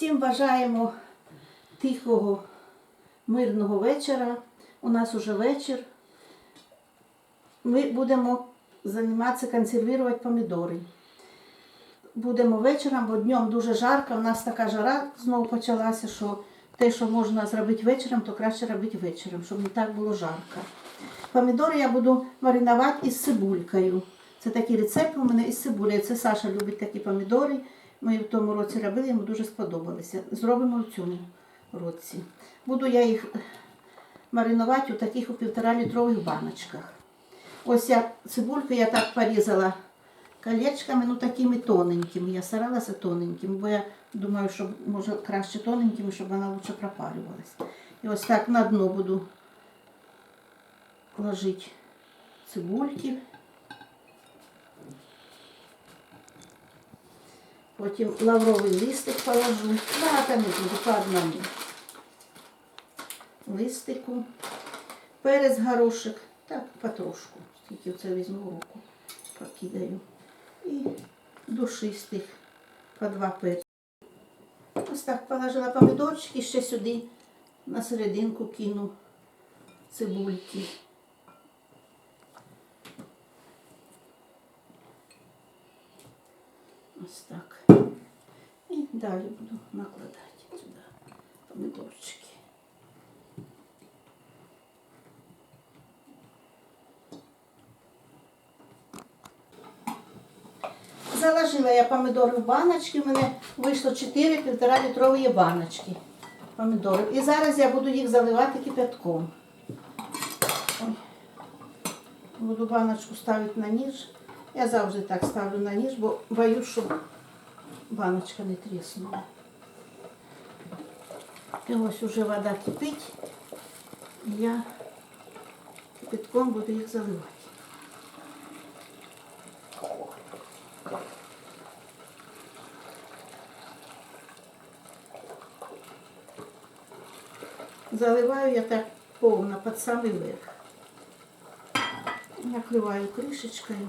Всім бажаємо тихого, мирного вечора. У нас уже вечір. Ми будемо займатися консервувати помідори. Будемо вечором, бо днем дуже жарко. У нас така жара знову почалася, що те, що можна зробити вечором, то краще робити вечором, щоб не так було жарко. Помідори я буду маринувати із цибулькою. Це такий рецепт у мене із цибулею. Це Саша любить такі помідори. Ми в тому році робили, йому дуже сподобалися. Зробимо в цьому році. Буду я їх маринувати у таких у півтора літрових баночках. Ось я цибульку я так порізала колечками, ну такими тоненькими. Я старалася тоненькими, бо я думаю, що може краще тоненькими, щоб вона лучше пропарювалась. І ось так на дно буду ложити цибульки. Потім лавровий листик положу. Багато не по одному. Листику. Перець горошек. Так, потрошку. Тільки це візьму в руку. Покидаю. І душистих по два перці. Ось так положила помідорчики, ще сюди на серединку кину цибульки. Ось так. І далі буду накладати сюди помідорчики. Заложила я помідори в баночки, у мене вийшло 4 півтора літрові баночки помідорів. І зараз я буду їх заливати кипятком. Буду баночку ставити на ніж. Я завжди так ставлю на ніж, бо боюсь, щоб баночка не тріснула. І ось уже вода кипить. І я кипятком буду їх заливати. Заливаю я так повно під самий верх. Накриваю кришечкою.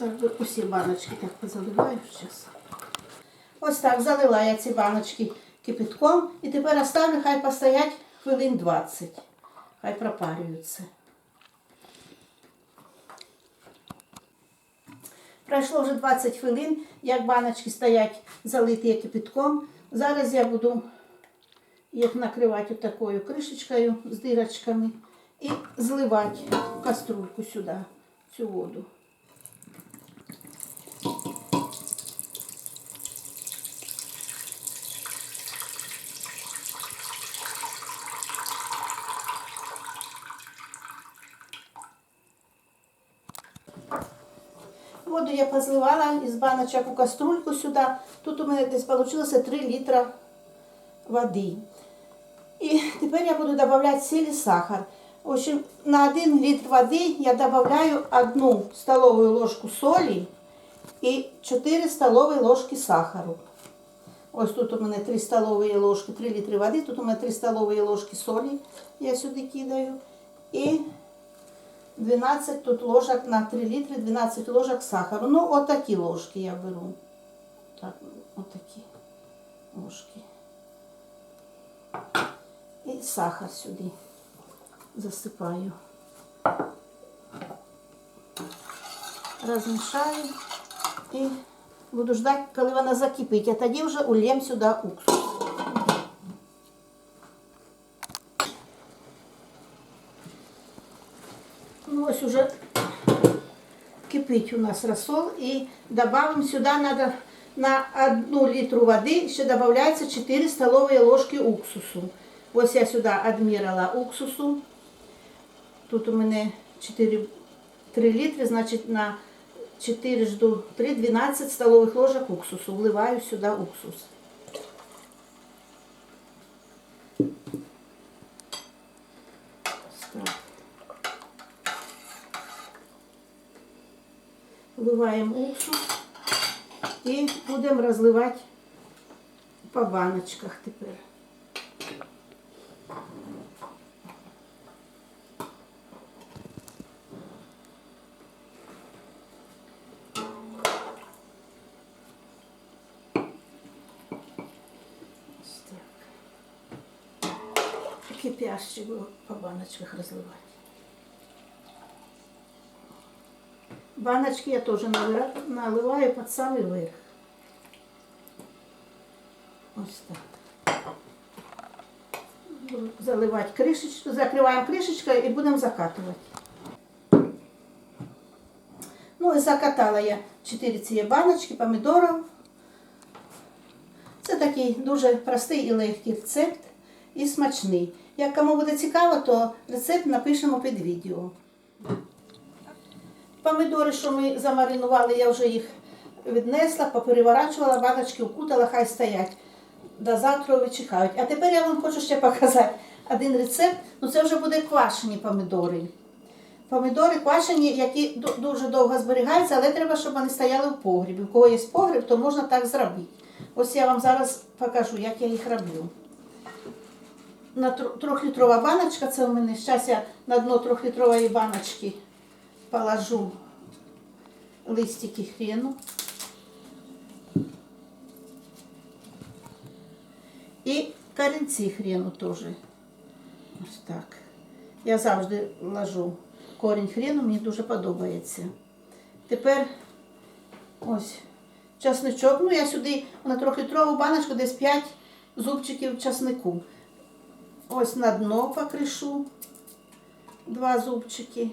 Так, усі баночки так позаливаю зараз. Ось так залила я ці баночки кипятком і тепер оставлю, хай постоять хвилин 20. Хай пропарюються. Пройшло вже 20 хвилин, як баночки стоять залиті кипятком. Зараз я буду їх накривати такою кришечкою з дирочками і зливати каструльку сюди, цю воду. Воду я позливала із баночок у каструльку сюди. Тут у мене десь вийшло 3 літра води. І тепер я буду додавати сіль і сахар. В общем, на 1 літр води я додаю 1 столову ложку солі і 4 столові ложки сахару. Ось тут у мене 3 столові ложки, 3 літри води, тут у мене 3 столові ложки солі я сюди кидаю. І 12 тут ложок на 3 літри, 12 ложок сахару. Ну, отакі ложки я беру. Так, отакі ложки. І сахар сюди засипаю. Розмішаю і буду ждати, коли вона закипить. А тоді вже ульєм сюди уксус. Ну, ось уже кипить у нас рассол. И добавим сюда надо на одну литру воды еще добавляется 4 столовые ложки уксусу. Ось я сюди адмірала уксусу. Тут у мене 4, 3 літри, значить на 4 жду 3, 12 столових ложок уксусу. Вливаю сюди уксус. вливаємо уксус і будемо розливати по баночках тепер. Кипящий по баночках розливати. Баночки я тоже наливаю, под самый верх. Ось так. Буду заливати кришечку, закриваємо кришечкою і будемо закатувати. Ну і закатала я 4 цієї баночки помідорів. Це такий дуже простий і легкий рецепт і смачний. Як кому буде цікаво, то рецепт напишемо під відео. Помідори, що ми замаринували, я вже їх віднесла, попереворачувала, баночки укутала, хай стоять. До завтра вичекають. А тепер я вам хочу ще показати один рецепт. Ну це вже буде квашені помідори. Помідори квашені, які дуже довго зберігаються, але треба, щоб вони стояли в погрібі. У кого є погріб, то можна так зробити. Ось я вам зараз покажу, як я їх роблю. На трьохлітрова баночка, це у мене. Зараз я на дно трьохлітрової баночки положу листики хрену. І корінці хрену теж. Ось так. Я завжди ложу корінь хрену, мені дуже подобається. Тепер ось часничок. Ну, я сюди на трьохлітрову баночку десь 5 зубчиків часнику. Ось на дно покришу два зубчики.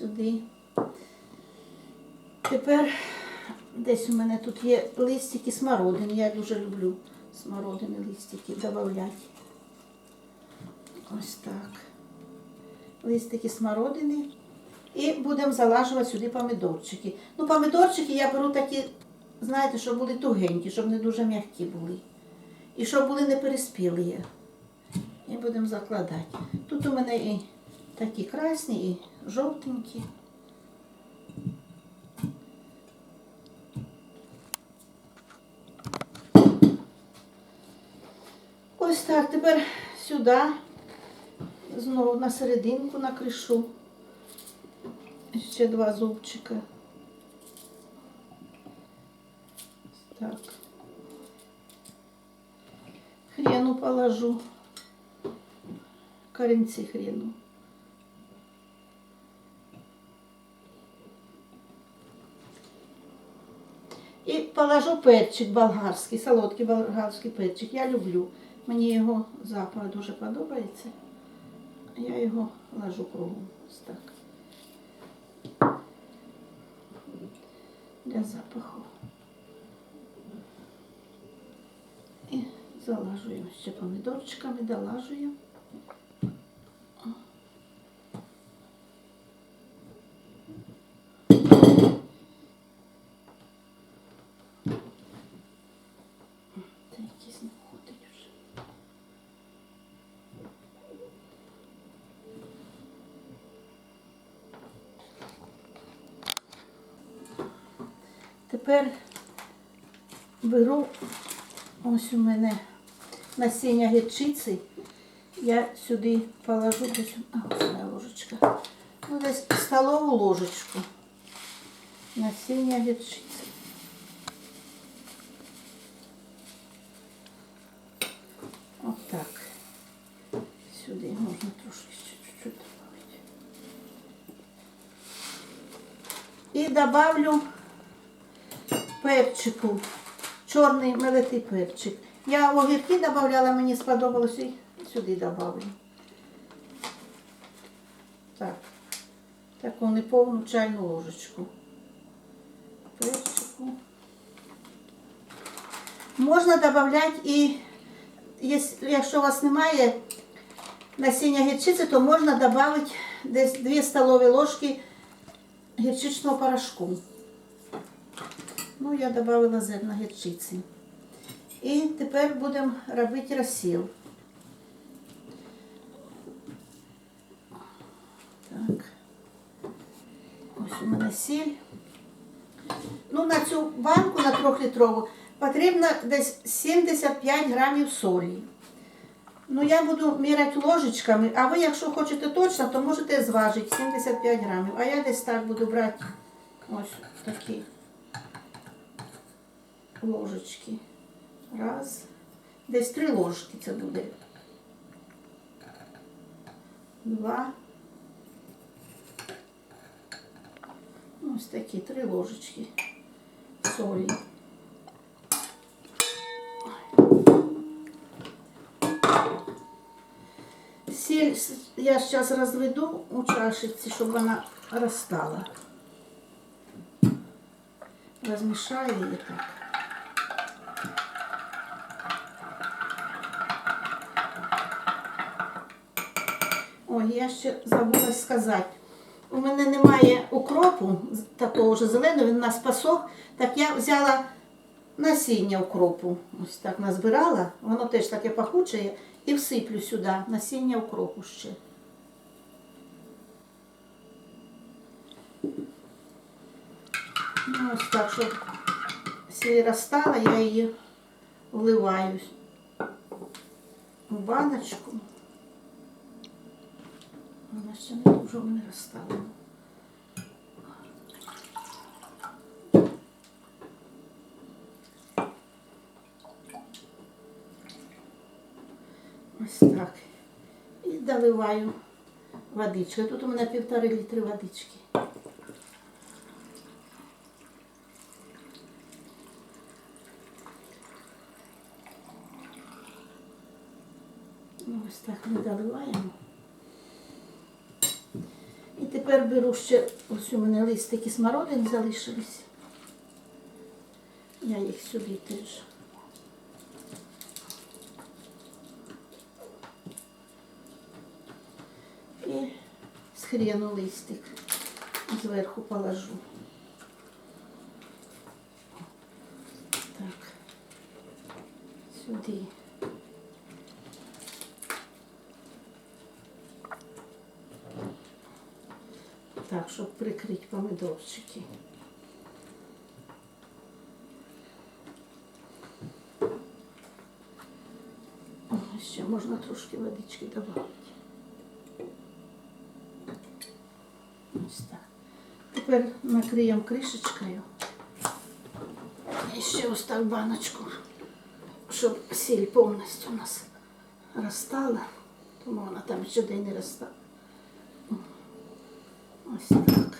Сюди. Тепер десь у мене тут є листики смородини. Я дуже люблю смородини листики додавати. Ось так. Листики смородини. І будемо залажувати сюди помідорчики. Ну, помідорчики я беру такі, знаєте, щоб були тугенькі, щоб не дуже м'які були. І щоб були не переспілі. І будемо закладати. Тут у мене і такі красні, і жовтенькі. Ось так, тепер сюди, знову на серединку накришу. Ще два зубчика. Так. Хрену положу. Корінці хрену. І положу перчик болгарський, солодкий болгарський перчик. Я люблю. Мені його запах дуже подобається. Я його ложу кругом. Ось так. Для запаху. І залажуємо ще помідорчиками, долажуємо. Та якісь не входить вже. Тепер беру ось у мене насіння гірчиці. Я сюди положу десь, ложечка. Ну, десь столову ложечку насіння гірчиці. Отак. Сюди можна трошки ще чуть-чуть добавити. І добавлю перчику. Чорний мелитий перчик. Я огірки додавала, мені сподобалось і сюди добавлю. Так. Таку неповну чайну ложечку. Перчику. Можна додавати і, якщо у вас немає насіння гірчиці, то можна додати десь 2 столові ложки гірчичного порошку. Ну, я додала зерна гірчиці. І тепер будемо робити розсіл. Так. Ось у мене сіль. Ну, на цю банку на трьохлітрову потрібно десь 75 грамів солі. Ну, я буду міряти ложечками, а ви, якщо хочете точно, то можете зважити 75 грамів. А я десь так буду брати ось такі ложечки. Раз. Десь три ложки це буде. Два. Ось такі три ложечки солі. Сіль я зараз розведу у чашиці, щоб вона розстала. Розмішаю її так. Ой, я ще забула сказати. У мене немає укропу такого ж зеленого, він у нас пасок. Так я взяла насіння укропу. Ось так назбирала. Воно теж таке пахуче. І всиплю сюди насіння укропу ще. Ну, ось так, щоб сіль розстала, я її вливаю в баночку. Вона ще не дуже в мене розстала. Ось так. І доливаю водички. Тут у мене півтори літри водички. Ну, ось так ми доливаємо. Тепер беру ще, ось у мене листики смородини залишились. Я їх сюди теж. І з хрену листик зверху положу. Так, сюди. Так, щоб прикрити помидорчики. Ще можна трошки водички додати. Ось так. Тепер накриємо кришечкою. І ще ось так баночку, щоб сіль повністю у нас розстала, тому вона там ще де не розстала. Ось так.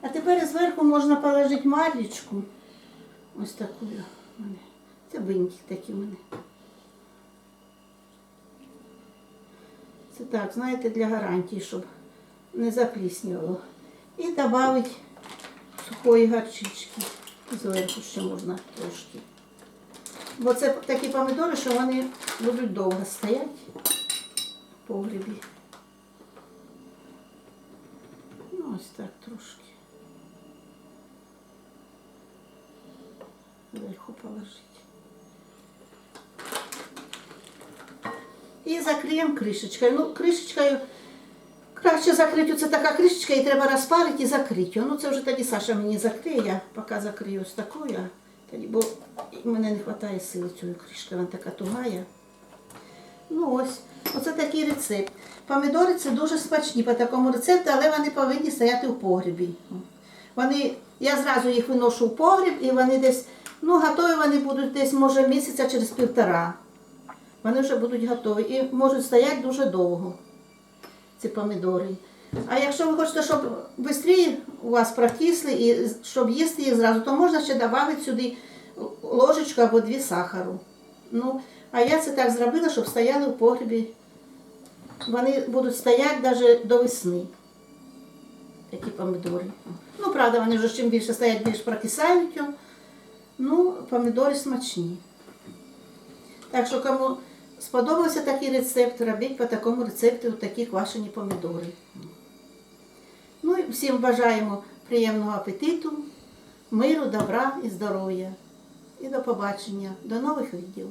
А тепер зверху можна положити марлічку. Ось таку. Це биньки такі в мене. Це так, знаєте, для гарантії, щоб не запліснювало. І додати сухої гарчички. Зверху ще можна трошки. Бо це такі помідори, що вони будуть довго стояти в погребі. Ну, ось так трошки. Зверху положити. І закриємо кришечкою. Ну, кришечкою краще закрити. Це така кришечка, і треба розпарити і закрити. Ну, це вже тоді Саша мені закриє, я поки закрию ось такою. Тоді, бо мене не вистачає сили цієї кришки, вона така тугая. Ну ось, оце такий рецепт. Помідори це дуже смачні по такому рецепту, але вони повинні стояти в погребі. Вони, я зразу їх виношу в погріб і вони десь, ну, готові вони будуть десь, може, місяця через півтора. Вони вже будуть готові і можуть стояти дуже довго, ці помідори. А якщо ви хочете, щоб швидше у вас прокисли і щоб їсти їх зразу, то можна ще додати сюди ложечку або дві сахару. Ну, а я це так зробила, щоб стояли в погребі. Вони будуть стояти навіть до весни. Такі помідори. Ну, правда, вони вже чим більше стоять, більш прокисають. Ну, помідори смачні. Так що, кому сподобався такий рецепт, робіть по такому рецепту такі квашені помідори. Ну і всім бажаємо приємного апетиту, миру, добра і здоров'я. І до побачення, до нових відео.